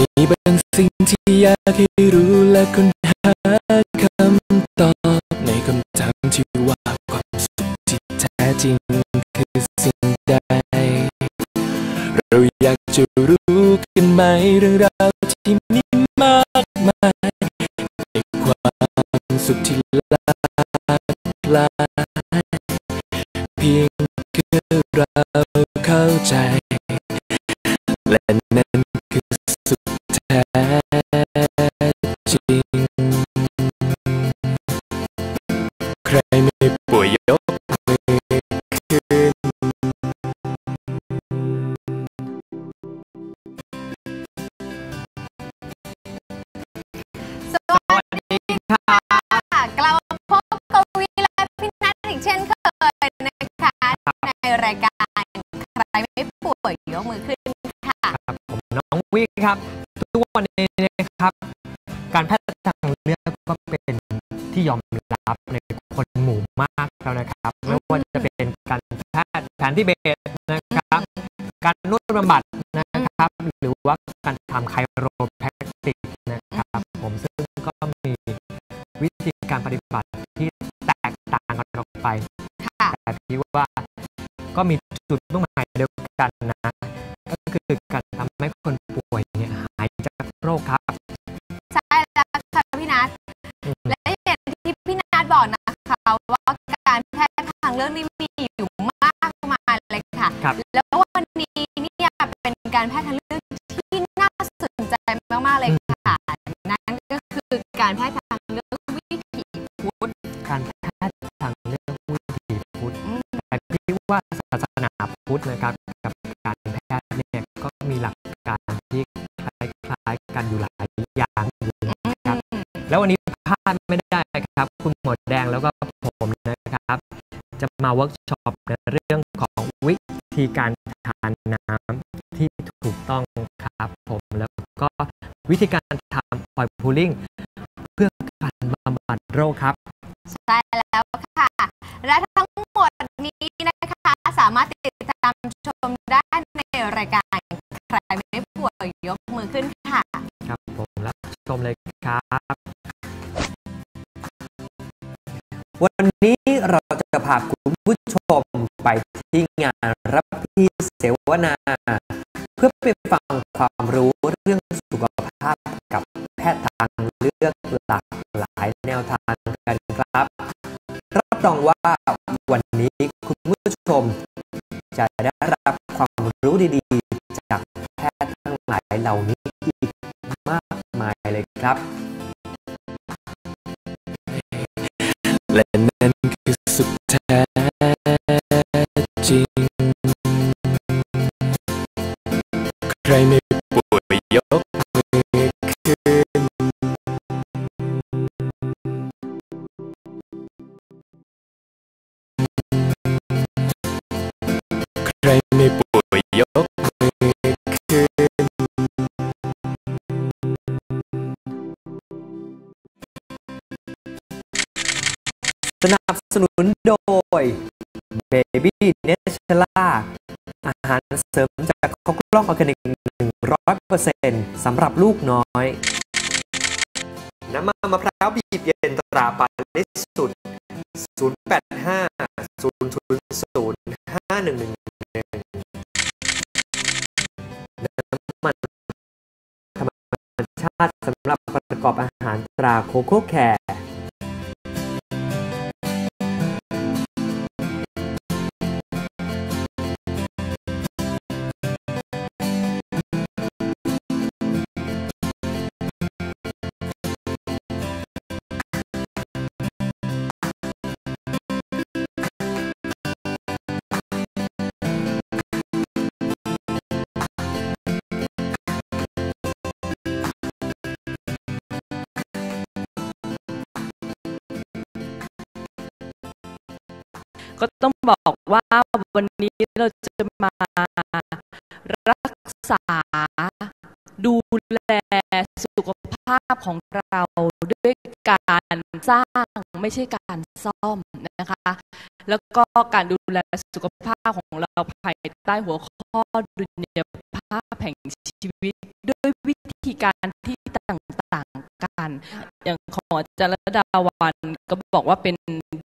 มีบางสิ่งที่อยากให้รู้และค้นหาคำตอบในคำถามที่ว่าความสุขที่แท้จริงคือสิ่งใด เราอยากจะรู้กันไหมเรื่องราว ครับทุกวันนี้นะครับ การแพทย์ทางเลือกก็เป็นที่ยอมรับในคนหมู่มากแล้วนะครับไม่ว่าจะเป็นการแพทย์แผนที่เบสนะครับ การนวดบำบัดนะครับ หรือว่าการทำไคโรแพคติกนะครับ ผมซึ่งก็มีวิธีการปฏิบัติที่แตกต่างกันออกไปค่ะแต่พี่ว่าก็มีจุดมุ่งหมายเดียวกันนะ ก็คือการทำให้คน ว่าศาสนาพุทธนะครับกับการแพทย์เนี่ยก็มีหลักการที่คล้ายๆกันอยู่หลายอย่างอยู่นะครับ แล้ววันนี้พลาดไม่ได้ครับ คุณหมอแดงแล้วก็ผมนะครับ จะมาเวิร์กช็อปในเรื่องของวิธีการทานน้ำที่ถูกต้องครับผมแล้วก็วิธีการทำปล่อยพูลิ่งเพื่อการบำบัดโรคครับ ใช่แล้ว เลยครับ วันนี้เราจะพาคุณผู้ชมไปที่งานรับที่เสวนา เพื่อไปฟังความรู้เรื่องสุขภาพกับแพทย์ทางเลือกหลากหลายแนวทางกันครับ รับรองว่าวันนี้คุณผู้ชม จะได้รับความรู้ดีๆ จากแพทย์ทั้งหลายเหล่านี้อีก ครับ สนุนโดย Baby n a t u r a อาหารเสริมจากข้าวกล้องออร์แกนิก 100%สำหรับลูกน้อย น้ำมันมะพร้าวบีบเย็นตราปาลิสุด 085 000 5111 น้ำมันธรรมชาติสำหรับประกอบอาหารตราโคโค่แคร์ ก็ต้องบอกว่าวันนี้เราจะมารักษาดูแลสุขภาพของเราด้วยการสร้างไม่ใช่การซ่อมนะคะ แล้วก็การดูแลสุขภาพของเราภายใต้หัวข้อดุลยภาพแห่งชีวิตด้วยวิธีการที่ต่างๆกัน อย่างของอาจารย์ดาวันก็บอกว่าเป็น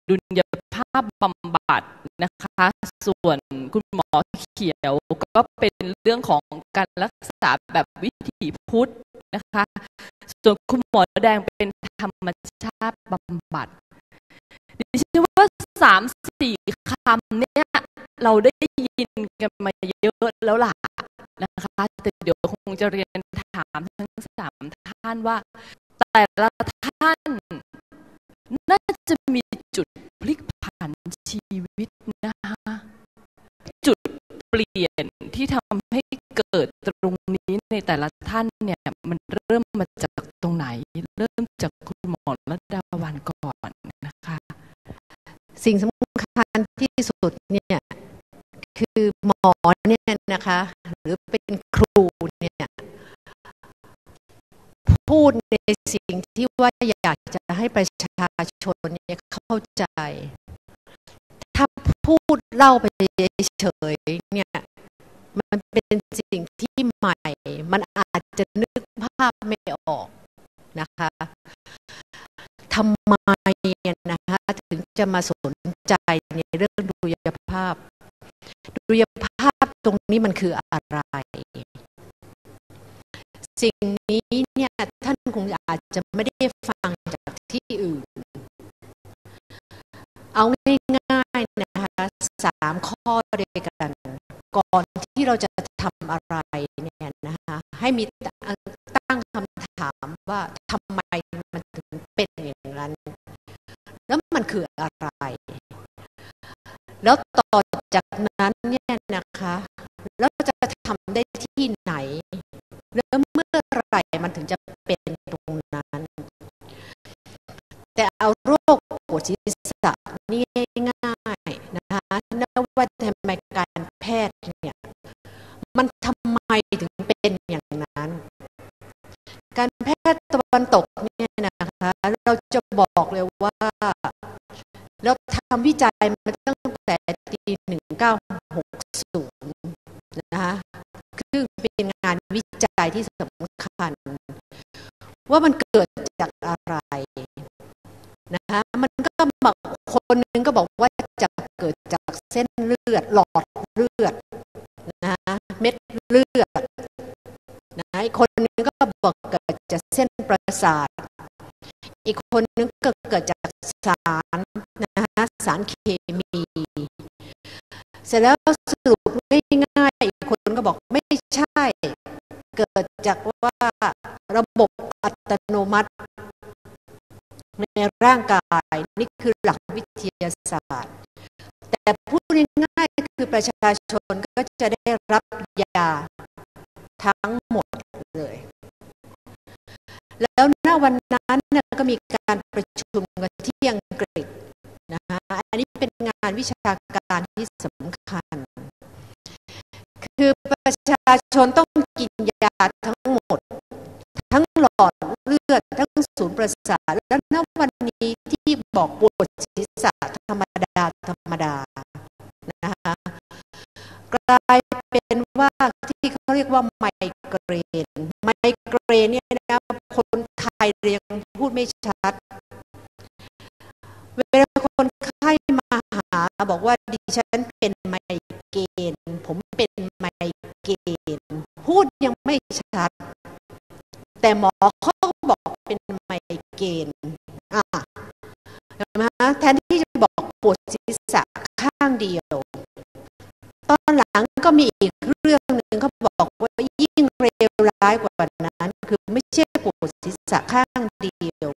ดุลยภาพบำบัดนะคะ ส่วนคุณหมอเขียวก็เป็นเรื่องของการรักษาแบบวิถีพุทธนะคะ ส่วนคุณหมอแดงเป็นธรรมชาติบำบัดดิฉันว่าสามสี่คำเนี่ยเราได้ยินกันมาเยอะแล้วล่ะนะคะ แต่เดี๋ยวคงจะเรียนถามทั้งสามท่านว่า แต่ละท่านน่าจะมี ชีวิตนะคะจุดเปลี่ยนที่ทำให้เกิดตรงนี้ในแต่ละท่านเนี่ยมันเริ่มมาจากตรงไหน เริ่มจากคุณหมอระดาวันก่อนนะคะ สิ่งสำคัญที่สุดเนี่ยคือหมอเนี่ยนะคะ หรือเป็นครูเนี่ยพูดในสิ่งที่ว่าอยากจะให้ประชาชนเนี่ยเข้าใจ พูดเล่าไปเฉยๆเนี่ยมันเป็นสิ่งที่ใหม่ มันอาจจะนึกภาพไม่ออกนะคะทำไมนะคะถึงจะมาสนใจในเรื่องดุลยภาพ ดุลยภาพตรงนี้มันคืออะไร สิ่งนี้เนี่ยท่านคงอาจจะไม่ได้ฟังจากที่อื่น เอาง่าย สามข้อด้วยกัน ก่อนที่เราจะทำอะไรเนี่ยนะคะให้มีตั้งคำถามว่าทำไมมันถึงเป็นอย่างนั้น แล้วมันคืออะไร แล้วต่อจากนั้นเนี่ยนะคะ แล้วจะทำได้ที่ไหน แล้วเมื่อไหร่มันถึงจะเป็นตรงนั้น แต่เอาโรคปวดศีรษะนี่ง่ายๆนะคะนวัตกรรมการแพทย์เนี่ย มันทำไมถึงเป็นอย่างนั้น การแพทย์ตะวันตกเนี่ยนะคะเราจะบอกเลยว่า เราทำวิจัยมาตั้งแต่ปีหนึ่งเก้าหกศูนะคะคือเป็นงานวิจัยที่สำคัญ ว่ามันเกิดจากอะไรนะคะมันก็บอกคนหนึ่งก็บอกว่าจะเกิดจากเส้นเลือดหลอดเลือดนะเม็ดเลือดนะอีกคนนึงก็บอกเกิดจากเส้น ประสาท อีกคนนึงก็เกิดจากสารนะสารเคมี เสร็จแล้วสรุปง่ายๆอีกคนก็บอกไม่ใช่ เกิดจากว่าระบบอัตโนมัติ ในร่างกายนี่คือหลักวิทยาศาสตร์ แต่พูดง่ายๆคือประชาชนก็จะได้รับยาทั้งหมดเลย แล้วณวันนั้นก็มีการประชุมกันที่อังกฤษนะคะอันนี้เป็นงานวิชาการที่สำคัญ คือประชาชนต้องกินยาทั้งหมด ทั้งหลอดเลือดทั้งศูนย์ประสาทแล้วณวันนี้ที่บอกปวดศีรษะธรรมดาธรรมดานะคะกลายเป็นว่าที่เขาเรียกว่าไมเกรนไมเกรนเนี่ยนะ คนไทยเรียงพูดไม่ชัด เวลาคนไข้มาหาบอกว่าดิฉันเป็นไมเกรนผมเป็นไมเกรนพูดยังไม่ชัด แต่หมอเขาบอกเป็นไมเกรนอะเห็นไหมแทนที่จะบอกปวดศีรษะข้างเดียว ตอนหลังก็มีอีกเรื่องหนึ่งเขาบอกว่ายิ่งเร้ายกว่านั้นคือ ไม่ใช่ปวดศีรษะข้างเดียว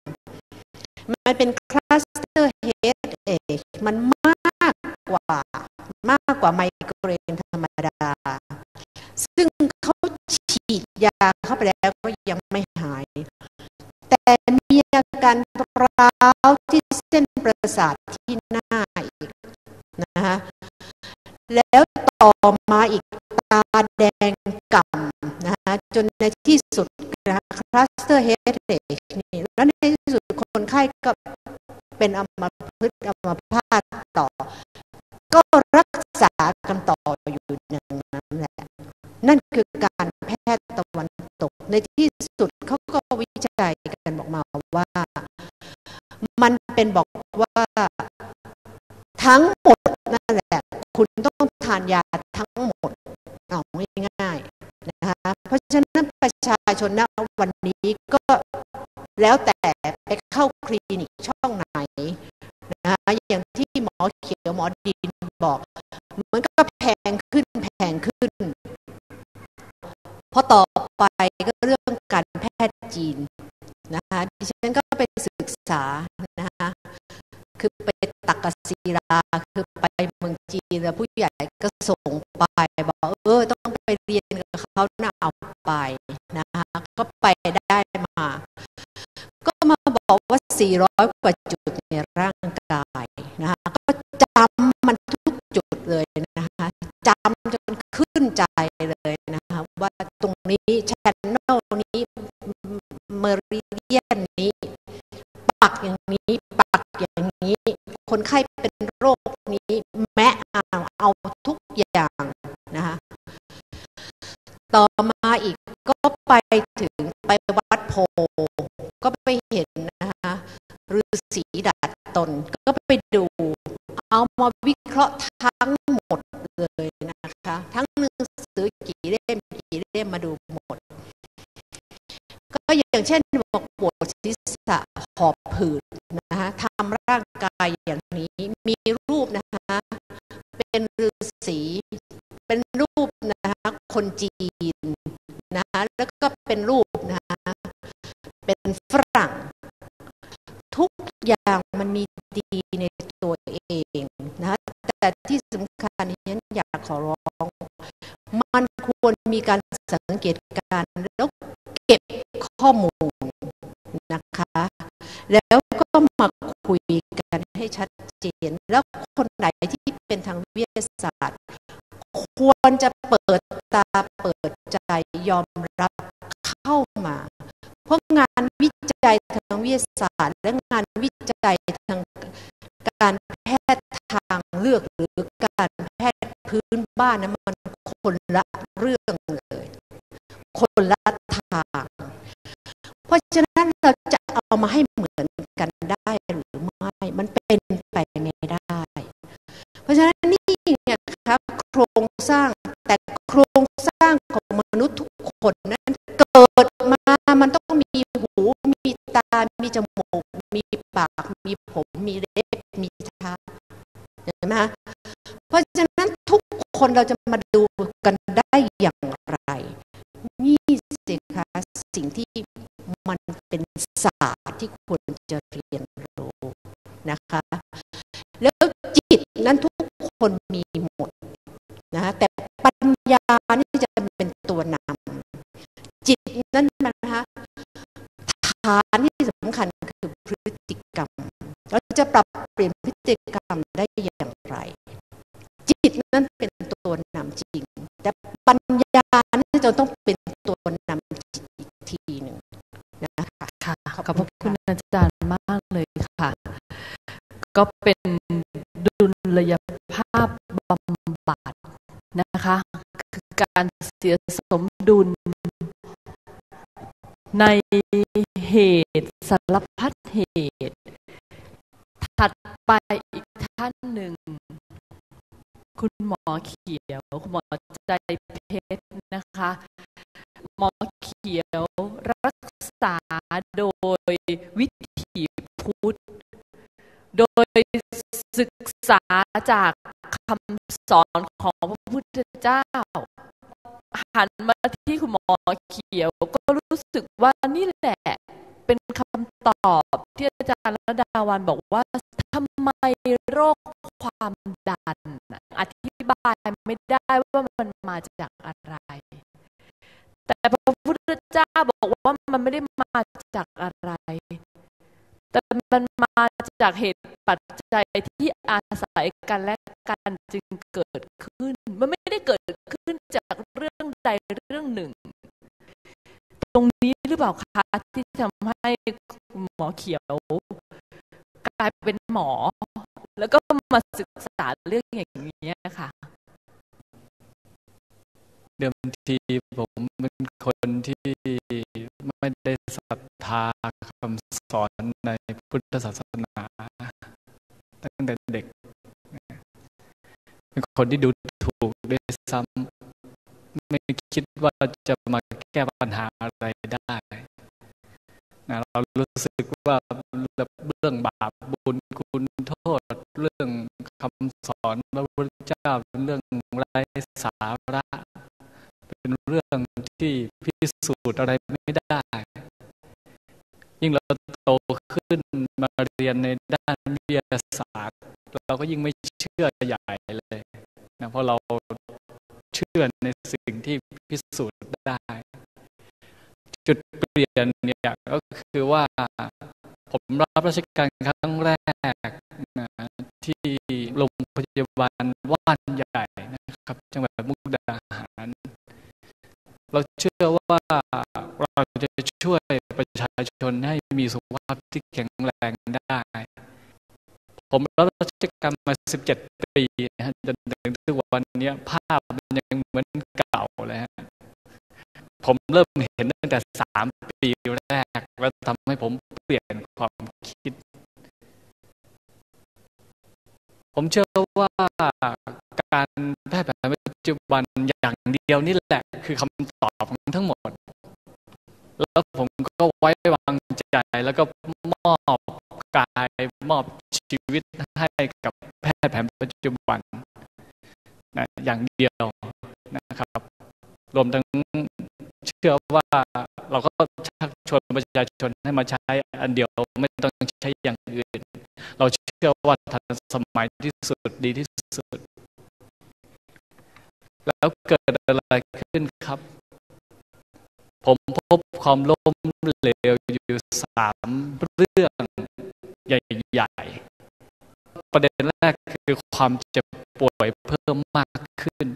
มันเป็นคลัสเตอร์เฮดเอกมันมากกว่ามากกว่าไมเกรนธรรมดา ซึ่งเขาฉีดยาเข้าไปแล้วก็ยังไม่หาย แต่มีอาการร้าวที่เส้นประสาทที่หน้าอีกนะคะแล้วต่อมาอีกตาแดงก่ำนะคะจนในที่สุด นะคลัสเตอร์เฮดเอกนี่แล้วในที่สุดคนไข้ก็เป็นอัมพฤกษ์อัมพาตต่อ ก็รักษากันต่ออยู่อย่างนั้นแหละ นั่นคือการแพทย์ตะวันตก ในที่สุดเขาก็วิจัยกันบอกมาว่า มันเป็นบอกว่าทั้งหมดนั่นแหละคุณต้องทานยาทั้งหมดเอาง่ายๆนะคะเพราะฉะนั้นประชา ชนณวันนี้ก็แล้วแต่ไปเข้าคลินิกช่องไหนนะคะอย่างที่หมอเขียวหมอดินบอกมันก็แพงขึ้นแพงขึ้นพอต่อไปก็เรื่องการแพทย์จีนนะคะดิฉันก็ไปศึกษานะคะคือไปตักกศิลาคือไปเมืองจีนแล้วผู้ใหญ่ก็ส่งไปบอกเออต้องไปเรียนกับเขาน่าเอาไปนะ ก็ไปได้มา ก็มาบอกว่า 400 กว่าจุดในร่างกายนะคะก็จำมันทุกจุดเลยนะคะจำจนขึ้นใจเลยนะคะว่าตรงนี้ชแนลนี้เมริเดียนนี้ ปักอย่างนี้ปักอย่างนี้ คนไข้เป็นโรคนี้แม้เอาเอาทุกอย่างนะคะต่อมา ไปถึงไปวัดโพก็ไปเห็นนะคะฤาษีดัดตนก็ไปดู เอามาวิเคราะห์ทั้งหมดเลยนะคะ ทั้งหนังสือกี่เล่มกี่เล่มมาดูหมด ก็อย่างเช่นบอกปวดศีรษะหอบผืดนะคะทำร่างกายอย่างนี้มีรูปนะคะเป็นฤาษีเป็นรูปนะคะคนจีน เป็นรูปนะคะเป็นฝรั่ง ทุกอย่างมันมีดีในตัวเองนะแต่ที่สำคัญนี้อยากขอร้อง มันควรมีการสังเกตการแล้วเก็บข้อมูลนะคะ แล้วก็มาคุยกันให้ชัดเจน แล้วคนไหนที่เป็นทางวิทยาศาสตร์ ควรจะเปิดตาเปิดใจยอมรับ จัยทางวิทยาศาสตร์ และงานวิจัยทางการแพทย์ทางเลือกหรือการแพทย์พื้นบ้านนะมันคนละเรื่องเลย คนละทาง เพราะฉะนั้นเราจะเอามาให้เหมือนกันได้หรือไม่ มันเป็นไปไม่ได้ เพราะฉะนั้นนี่ไงครับโครงสร้างแต่โครงสร้างของมนุษย์ทุกคนนั้น มีจมูก มีปาก มีผม มีเล็บ มีเท้าเห็นไหมคะเพราะฉะนั้นทุกคนเราจะมาดูกันได้อย่างไรนี่สิคะสิ่งที่มันเป็นศาสตร์ที่ควรจะเรียนรู้นะคะ แล้วจิตนั้นทุกคนมีหมดนะคะแต่ปัญญานี่จะเป็นตัวนำจิตนั้นมันนะคะฐานที พฤติกรรม เราจะปรับเปลี่ยนพฤติกรรมได้อย่างไร จิตนั้นเป็นตัวนำจริง แต่ปัญญานี่จะต้องเป็นตัวนำจิตอีกทีหนึ่งนะคะค่ะขอบขอบพคุระณคุณค่ะอาจารย์มากเลยค่ะ ก็เป็นดุลยภาพบำบัดนะคะ คือการเสียสมดุลในเหตุสารพัด เหตุ ถัดไปอีกท่านหนึ่ง คุณหมอเขียว คุณหมอใจเพชรนะคะ หมอเขียวรักษาโดยวิถีพุทธ โดยศึกษาจากคำสอนของพระพุทธเจ้า หันมาที่คุณหมอเขียวก็รู้สึกว่านี่แหละ ตอบที่อาจารย์ระดาวันบอกว่าทำไมโรคความดัน อธิบายไม่ได้ว่ามันมาจากอะไร แต่พระพุทธเจ้าบอกว่ามันไม่ได้มาจากอะไร แต่มันมาจากเหตุปัจจัยที่อาศัยกันและกันจึงเกิดขึ้น มันไม่ได้เกิดขึ้นจากเรื่องใด รือเปล่าคะที่ทำให้หมอเขียว กลายเป็นหมอ แล้วก็มาศึกษาเรื่องอย่างนี้ยค่ะ เดิมทีผมเป็นคนที่ไม่ได้ศรัทธาคำสอนในพุทธศาสนา ตั้งแต่เด็ก เป็นคนที่ดูถูกด้วยซ้ำไม่คิดว่าจะมาแก้ปัญหา รู้สึกว่าเรื่องบาปบุญคุณโทษ เรื่องคำสอนพระพุทธเจ้าเป็นเรื่องไร้สาระ เป็นเรื่องที่พิสูจน์อะไรไม่ได้ ยิ่งเราโตขึ้นมาเรียนในด้านวิทยาศาสตร์ เราก็ยิ่งไม่เชื่อใหญ่เลยนะเพราะเราเชื่อในสิ่งที่พิสูจน์ได้ จุดเปลี่ยนเนี่ยก็คือว่าผมรับราชการครั้งแรกนะที่โรงพยาบาลว่านใหญ่นะครับ จังหวัดมุกดาหาร เราเชื่อว่าเราจะช่วยประชาชนให้มีสุขภาพที่แข็งแรงได้ ผมรับราชการมา 17 ปีจนถึงทุกวันนี้ภาพมันยังเหมือนเก่า ผมเริ่มเห็นตั้งแต่สามปีแรก แล้วทำให้ผมเปลี่ยนความคิด ผมเชื่อว่าการแพทย์แผนปัจจุบันอย่างเดียวนี่แหละ คือคำตอบของทั้งหมด แล้วผมก็ไว้วางใจแล้วก็มอบกายมอบชีวิตให้กับแพทย์แผนปัจจุบันนะอย่างเดียวนะครับ รวมทั้ง เชื่อว่าเราก็ชักชวนประชาชนให้มาใช้อันเดียวไม่ต้องใช้อย่างอื่น เราเชื่อว่าทันสมัยที่สุดดีที่สุด แล้วเกิดอะไรขึ้นครับ ผมพบความล้มเหลวอยู่สามเรื่องใหญ่ๆ ประเด็นแรกคือความเจ็บป่วยเพิ่มมากขึ้น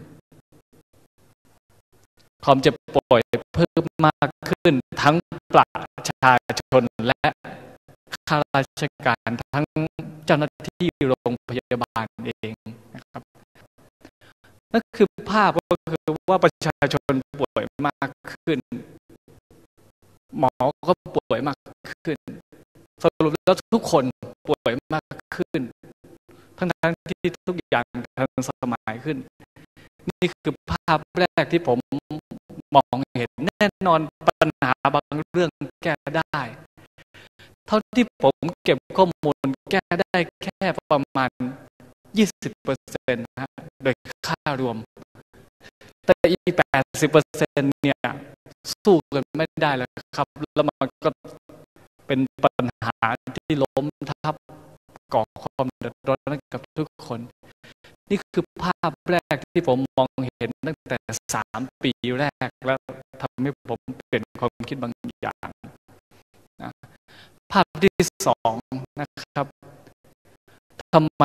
ความเจ็บป่วย พิ่มมากขึ้นทั้งประชาชนและข้าราชการทั้งเจ้าหน้าที่โรงพยาบาลเองนะครับนั่นคือภาพก็คือว่าประชาชนป่วยมากขึ้น หมอก็ป่วยมากขึ้น สรุปแล้วทุกคนป่วยมากขึ้น ทั้งทั้งที่ทุกอย่างทันสมัยขึ้น นี่คือภาพแรกที่ผมมอง เห็นแน่นอนปัญหาบางเรื่องแก้ได้ เท่าที่ผมเก็บข้อมูลแก้ได้แค่ประมาณ 20เปอร์เซ็นต์นะฮะโดยค่ารวม แต่อีก 80เปอร์เซ็นต์เนี่ยสู้กันไม่ได้แล้วครับ แล้วมันก็เป็นปัญหาที่ล้มทับ ก่อความเดือดร้อนกับทุกคน นี่คือภาพแรกที่ผมมองเห็นตั้งแต่สามปีแรกแล้วทำให้ผมเปลี่ยนความคิดบางอย่างนะภาพที่สองนะครับทำไม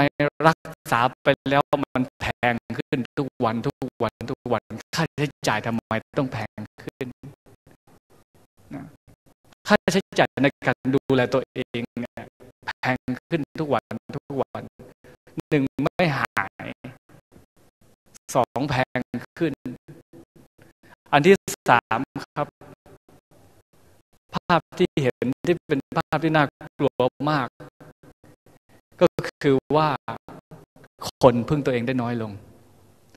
รักษาไปแล้วมันแพงขึ้นทุกวันทุกวันทุกวัน ค่าใช้จ่ายทำไมต้องแพงขึ้นนะค่าใช้จ่ายในการดูแลตัวเอง แพงขึ้นทุกวันทุกวันหนึ่งไม่หายสองแพงขึ้น อันที่สามครับ ภาพที่เห็นที่เป็นภาพที่น่ากลัวมาก ก็คือว่าคนพึ่งตัวเองได้น้อยลง